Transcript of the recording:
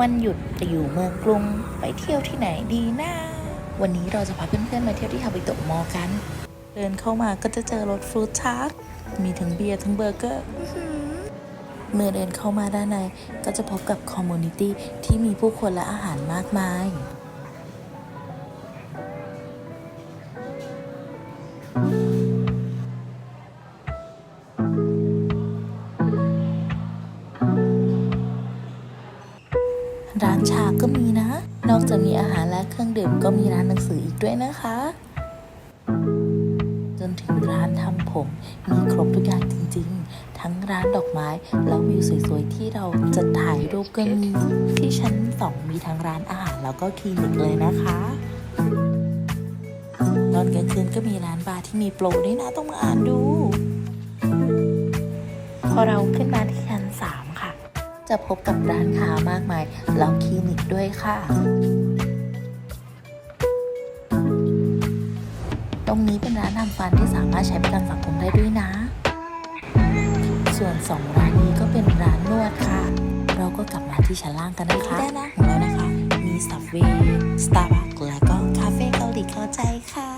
วันหยุดจะอยู่เมืองกรุงไปเที่ยวที่ไหนดีนะวันนี้เราจะพาเพื่อนๆมาเที่ยวที่ฮาบิโตะมอลล์กัน เดินเข้ามาก็จะเจอรถฟรุตชาร์ตมีทั้งเบียร์ทั้งเบอร์เกอร์อื้อหือเมื่อเดินเข้ามาด้านในก็จะพบกับคอมมูนิตี้ที่มีผู้คนและอาหารมากมาย ร้านชาก็มีนะ นอกจากมีอาหารและเครื่องดื่มก็มีร้านหนังสืออีกด้วยนะคะ จนถึงร้านทำผม มีครบทุกอย่างจริง ๆ ทั้งร้านดอกไม้แล้ววิวสวยๆ ที่เราจะถ่ายรูปก็มีที่ชั้นสองมีทั้งร้านอาหารแล้วก็คลินิกเลยนะคะตอนกลางคืนก็มีร้านบาร์ที่มีโปรด้วยนะต้องมาอ่านดู พอเราขึ้นมาที่ชั้นสามค่ะ จะพบกับร้านค้ามากมายแล้วคลินิกด้วยค่ะ ตรงนี้เป็นร้านทำฟันที่สามารถใช้ประกันสังคมได้ด้วยนะ ส่วนสองร้านนี้ก็เป็นร้านนวดค่ะ เราก็กลับมาที่ชั้นล่างกันนะคะด้านหน้าของเรานะคะ มี Subway Starbucks และก็คาเฟ่เกาหลีเข้าใจค่ะ